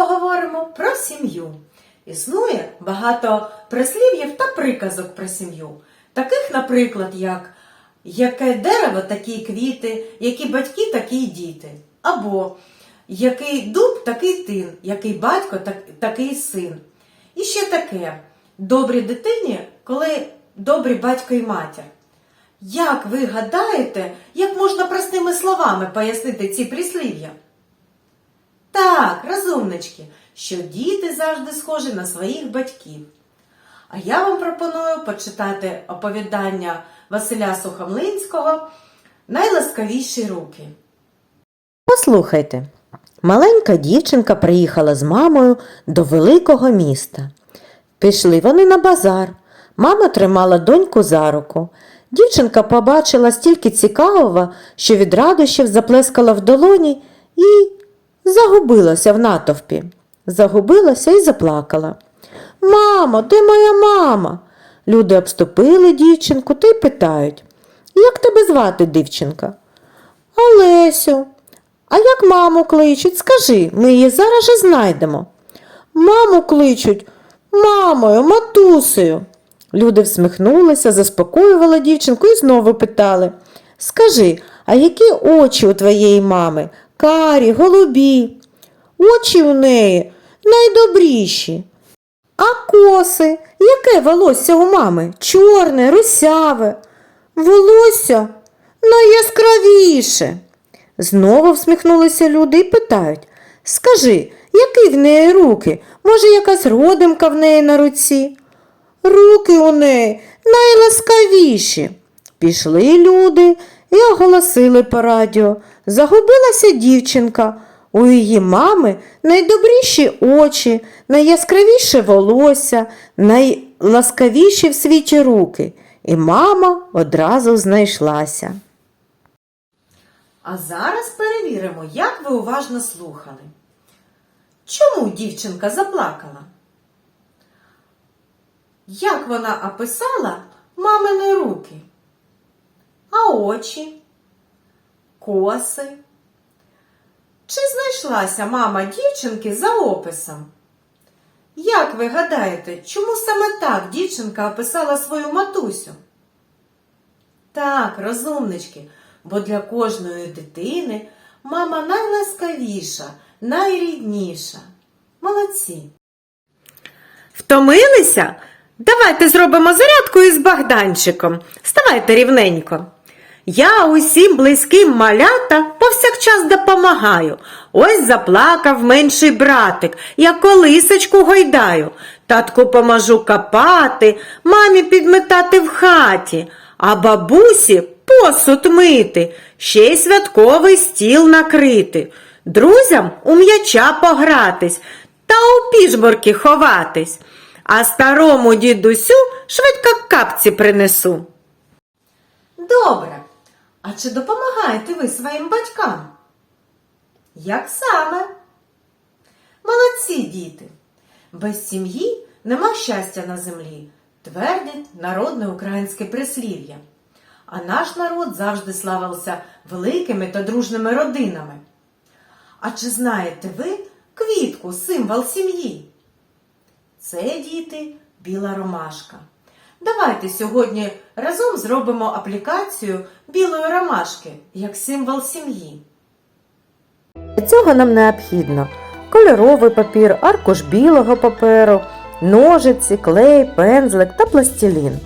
поговоримо про сім'ю. Існує багато прислів'їв та приказок про сім'ю. Таких, наприклад, як яке дерево, такі квіти, які батьки, такі діти. Або який дуб, такий тин, який батько, так, такий син. І ще таке добрій дитині, коли добрі батько і матір. Як ви гадаєте, як можна простими словами пояснити ці прислів'я? Так, розумнички, що діти завжди схожі на своїх батьків. А я вам пропоную почитати оповідання Василя Сухомлинського Найласкавіші руки. Послухайте, маленька дівчинка приїхала з мамою до великого міста. Пішли вони на базар. Мама тримала доньку за руку. Дівчинка побачила стільки цікавого, що від радощів заплескала в долоні і загубилася в натовпі. Загубилася і заплакала. Мамо, де моя мама? Люди обступили дівчинку та й питають, як тебе звати, дівчинка? Олесю. А як маму кличуть, скажи, ми її зараз же знайдемо. Маму кличуть, мамою, матусею. Люди всміхнулися, заспокоювали дівчинку і знову питали. Скажи, а які очі у твоєї мами? Карі, голубі. Очі у неї найдобріші. А коси, яке волосся у мами? Чорне, русяве. Волосся найяскравіше. Знову всміхнулися люди і питають Скажи, які в неї руки? Може, якась родимка в неї на руці? Руки у неї найласкавіші. Пішли люди і оголосили по радіо. Загубилася дівчинка. У її мами найдобріші очі, найяскравіше волосся, найласкавіші в світі руки. І мама одразу знайшлася. А зараз перевіримо, як ви уважно слухали. Чому дівчинка заплакала? Як вона описала мамини руки? А очі? Коси? Чи знайшлася мама дівчинки за описом? Як ви гадаєте, чому саме так дівчинка описала свою матусю? Так, розумнички, бо для кожної дитини мама найласкавіша, найрідніша. Молодці. Втомилися? Давайте зробимо зарядку із Богданчиком. Ставайте рівненько. Я усім близьким малята повсякчас допомагаю. Ось заплакав менший братик, я колисочку гойдаю. Татку поможу копати, мамі підметати в хаті, а бабусі посуд мити, ще й святковий стіл накрити, друзям у м'яча погратись та у піжборки ховатись, а старому дідусю швидко капці принесу. Добре. А чи допомагаєте ви своїм батькам? Як саме? Молодці діти. Без сім'ї нема щастя на землі, твердить народне українське прислів'я. А наш народ завжди славився великими та дружними родинами. А чи знаєте ви квітку, символ сім'ї? Це, діти, біла ромашка. Давайте сьогодні разом зробимо аплікацію білої ромашки як символ сім'ї. Для цього нам необхідно кольоровий папір, аркуш білого паперу, ножиці, клей, пензлик та пластилін.